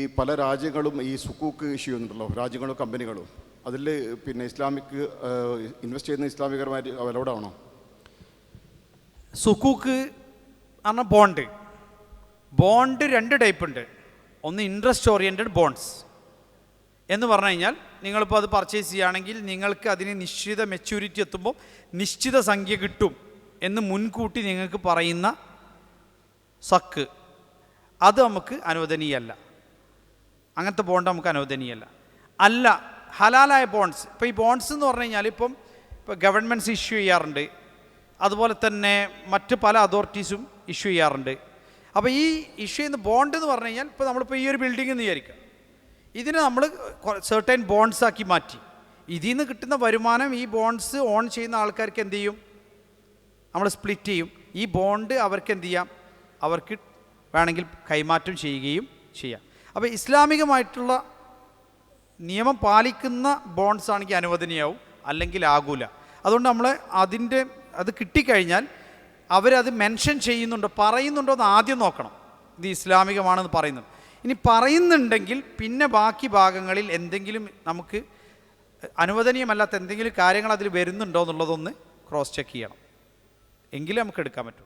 ഈ പല രാജ്യങ്ങളും ഈ സുക്കൂക്ക് ഇഷ്യൂ ഉണ്ടല്ലോ രാജ്യങ്ങളും കമ്പനികളും. അതിൽ പിന്നെ ഇസ്ലാമിക് ഇൻവെസ്റ്റ് ചെയ്യുന്ന ഇസ്ലാമികരമായിട്ട് ആണോ? സുക്കൂക്ക് പറഞ്ഞ ബോണ്ട് ബോണ്ട് രണ്ട് ടൈപ്പ് ഉണ്ട്. ഒന്ന് ഇൻട്രസ്റ്റ് ഓറിയന്റഡ് ബോണ്ട്സ് എന്ന് പറഞ്ഞു കഴിഞ്ഞാൽ നിങ്ങളിപ്പോൾ അത് പർച്ചേസ് ചെയ്യുകയാണെങ്കിൽ നിങ്ങൾക്ക് അതിന് നിശ്ചിത മെച്യൂരിറ്റി എത്തുമ്പോൾ നിശ്ചിത സംഖ്യ കിട്ടും എന്ന് മുൻകൂട്ടി നിങ്ങൾക്ക് പറയുന്ന സക്ക്. അത് നമുക്ക് അനുവദനീയമല്ല അങ്ങനത്തെ ബോണ്ട് നമുക്ക് അനുവദനീയല്ല. അല്ല ഹലാലായ ബോണ്ട്സ് ഇപ്പോൾ ഈ ബോണ്ട്സ് എന്ന് പറഞ്ഞു കഴിഞ്ഞാൽ ഇപ്പം ഇപ്പോൾ ഗവൺമെന്റ്സ് ഇഷ്യൂ ചെയ്യാറുണ്ട്. അതുപോലെ തന്നെ മറ്റ് പല അതോറിറ്റീസും ഇഷ്യൂ ചെയ്യാറുണ്ട്. അപ്പോൾ ഈ ഇഷ്യൂ ചെയ്യുന്ന ബോണ്ട് എന്ന് പറഞ്ഞു കഴിഞ്ഞാൽ ഇപ്പോൾ നമ്മളിപ്പോൾ ഈ ഒരു ബിൽഡിംഗ് എന്ന് വിചാരിക്കുക. ഇതിന് നമ്മൾ സെർട്ടൈൻ ബോണ്ട്സ് ആക്കി മാറ്റി. ഇതിൽ നിന്ന് കിട്ടുന്ന വരുമാനം ഈ ബോണ്ട്സ് ഓൺ ചെയ്യുന്ന ആൾക്കാർക്ക് എന്ത് ചെയ്യും? നമ്മൾ സ്പ്ലിറ്റ് ചെയ്യും. ഈ ബോണ്ട് അവർക്ക് എന്ത് ചെയ്യാം? അവർക്ക് വേണമെങ്കിൽ കൈമാറ്റം ചെയ്യുകയും ചെയ്യാം. അപ്പോൾ ഇസ്ലാമികമായിട്ടുള്ള നിയമം പാലിക്കുന്ന ബോൺസ് ആണെങ്കിൽ അനുവദനീയാവും അല്ലെങ്കിൽ ആകൂല. അതുകൊണ്ട് നമ്മൾ അതിന്റെ അത് കിട്ടിക്കഴിഞ്ഞാൽ അവരത് മെൻഷൻ ചെയ്യുന്നുണ്ടോ പറയുന്നുണ്ടോ എന്ന് ആദ്യം നോക്കണം. ഇത് ഇസ്ലാമികമാണെന്ന് പറയുന്നത്. ഇനി പറയുന്നുണ്ടെങ്കിൽ പിന്നെ ബാക്കി ഭാഗങ്ങളിൽ എന്തെങ്കിലും നമുക്ക് അനുവദനീയമല്ലാത്ത എന്തെങ്കിലും കാര്യങ്ങൾ അതിൽ വരുന്നുണ്ടോ എന്നുള്ളതൊന്ന് ക്രോസ് ചെക്ക് ചെയ്യണം. എങ്കിലേ നമുക്ക് എടുക്കാൻ പറ്റൂ.